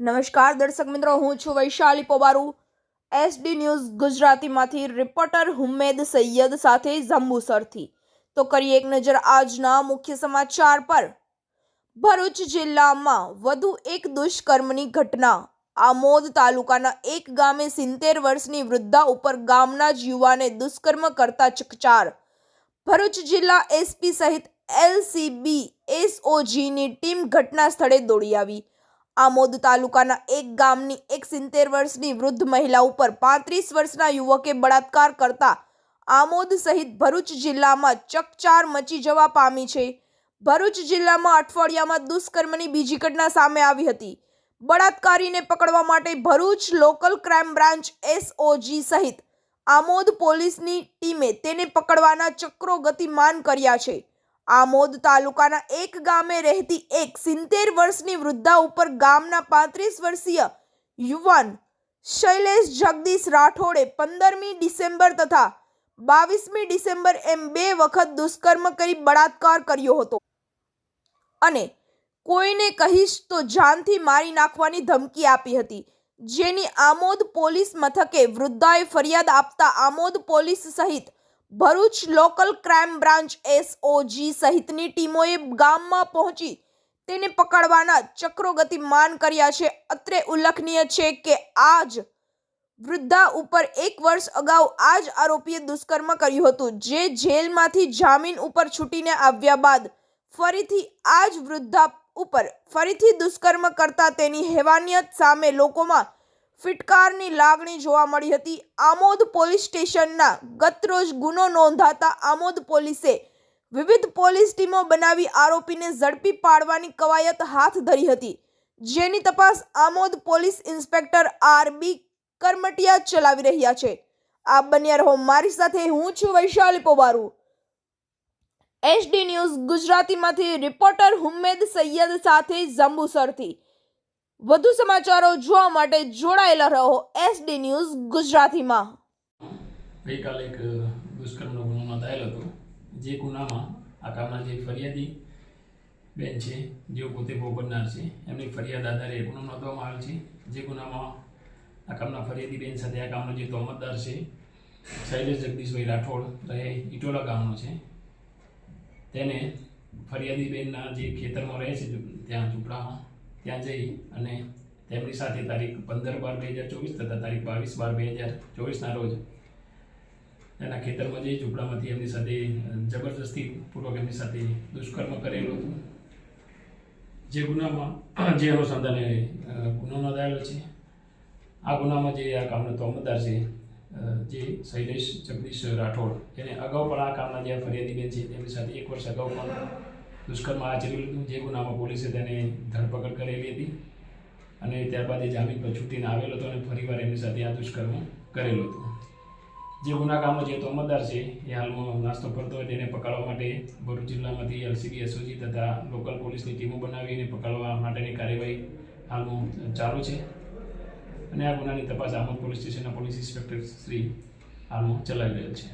નમસ્કાર દર્શક મિત્રો, હું છું વૈશાલી પોબારુ. એસડી ન્યૂઝ ગુજરાતીમાંથી રિપોર્ટર હુમેદ સૈયદ સાથે જંબુસરથી. તો કરીએ એક નજર આજના મુખ્ય સમાચાર પર. ભરૂચ જિલ્લામાં વધુ એક દુષ્કર્મની ઘટના. આમોદ તાલુકાના એક ગામે સિત્તેર વર્ષની વૃદ્ધા ઉપર ગામના જ યુવાને દુષ્કર્મ કરતા ચકચાર. ભરૂચ જિલ્લા એસપી સહિત એલસીબી એસઓજીની ટીમ ઘટના સ્થળે દોડી આવી. આમોદ તાલુકાના એક ગામની એક સિત્તેર વર્ષની વૃદ્ધ મહિલા ઉપર પાંત્રીસ વર્ષના યુવકે બળાત્કાર કરતા આમોદ સહિત ભરૂચ જિલ્લામાં ચકચાર મચી જવા પામી છે. ભરૂચ જિલ્લામાં અઠવાડિયામાં દુષ્કર્મની બીજી ઘટના સામે આવી હતી. બળાત્કારીને પકડવા માટે Bharuch local crime branch SOG સહિત આમોદ પોલીસની ટીમે તેને પકડવાના ચક્રો ગતિમાન કર્યા છે. આમોદ તાલુકાના એક ગામે રહેતી એક સિત્તેર વર્ષની વૃદ્ધા ઉપર ગામના પાંત્રીસ વર્ષીય યુવાન શૈલેષ જગદીશ રાઠોડે પંદરમી ડિસેમ્બર તથા બાવીસમી ડિસેમ્બર એમ બે વખત દુષ્કર્મ કરી બળાત્કાર કર્યો હતો. અને કોઈને કહીશ તો જાનથી મારી નાખવાની ધમકી આપી હતી. જેની આમોદ પોલીસ મથકે વૃદ્ધાએ ફરિયાદ આપતા આમોદ પોલીસ સહિત Bharuch local crime branch SOG સહિતની ટીમોએ ગામમાં પહોંચી તેને પકડવાના ચક્રો ગતિમાન કર્યા છે. અત્રે ઉલ્લેખનીય છે કે આજ વૃદ્ધા ઉપર એક વર્ષ અગાઉ આ જ આરોપીએ દુષ્કર્મ કર્યું હતું. જે જેલમાંથી જામીન ઉપર છૂટીને આવ્યા બાદ ફરીથી આ જ વૃદ્ધા ઉપર ફરીથી દુષ્કર્મ કરતા તેની હેવાનિયત સામે લોકોમાં ફિટકારની લાગણી જોવા મળી હતી. આમોદ પોલીસ સ્ટેશનના ગતરોજ ગુનો નોંધાતા આમોદ પોલીસે વિવિધ પોલીસ ટીમો બનાવી આરોપીને ઝડપી પાડવાની કવાયત હાથ ધરી હતી. જેની તપાસ Amod police inspector R B Karmatiya ચલાવી રહ્યા છે. આ બન્યા રહો મારી સાથે, હું છું વૈશાલી પોબારુ. એચડી ન્યૂઝ ગુજરાતીમાંથી, રિપોર્ટર હુમેદ સૈયદ સાથે જંબુસરથી. વધુ સમાચારો જોવા માટે જોડાયેલા રહો એસડી ન્યૂઝ ગુજરાતીમાં. ગઈકાલે એક દુષ્કર્મનો ગુનો નોંધાયેલો હતો. જે ગુનામાં આ કામના જે ફરિયાદી બેન છે, જેઓ પોતે ભોગ બનનાર છે, એમની ફરિયાદ આધારે ગુનો નોંધવામાં આવેલ છે. જે ગુનામાં આ કામના ફરિયાદી બેન સાથે આ કામનો જે તોમતદાર છે, શૈલેષ જગદીશભાઈ રાઠોડ રહે ઇટોલા ગામનો છે. તેને ફરિયાદી બેનના જે ખેતરમાં રહે છે, ત્યાં ઝૂંપડામાં ત્યાં જઈ અને તેમની સાથે તારીખ પંદર બાર બે હજાર ચોવીસ તથા તારીખ બાવીસ બાર બે હજાર ચોવીસના રોજ એના ખેતરમાં જઈ ઝૂંપડામાંથી એમની સાથે જબરજસ્તી પૂર્વક એમની સાથે દુષ્કર્મ કરેલું હતું. જે ગુનામાં, જે અનુસંધાને ગુનો નોંધાયેલો છે. આ ગુનામાં જે આ કામનો તોમદાર છે જે શૈલેષ જગદીશ રાઠોડ, એને અગાઉ પણ આ કામના જે ફરિયાદી બેન છે, તેમની સાથે એક વર્ષ અગાઉ પણ દુષ્કર્મ આચરેલું હતું. જે ગુનામાં પોલીસે તેને ધરપકડ કરેલી હતી અને ત્યારબાદ એ જામીન પર છૂટીને આવેલો હતો અને ફરીવાર એમની સાથે આ દુષ્કર્મ કરેલું હતું. જે ગુના કામનો જે તોમતદાર છે એ હાલમાં નાસ્તો કરતો હોય તેને પકડવા માટે ભરૂચ જિલ્લામાંથી એલસીબી, એસઓજી તથા લોકલ પોલીસની ટીમો બનાવીને પકડવા માટેની કાર્યવાહી હાલમાં ચાલુ છે અને આ ગુનાની તપાસ આમોદ પોલીસ સ્ટેશનના પોલીસ ઇન્સ્પેક્ટર શ્રી હાલમાં ચલાવી રહેલ છે.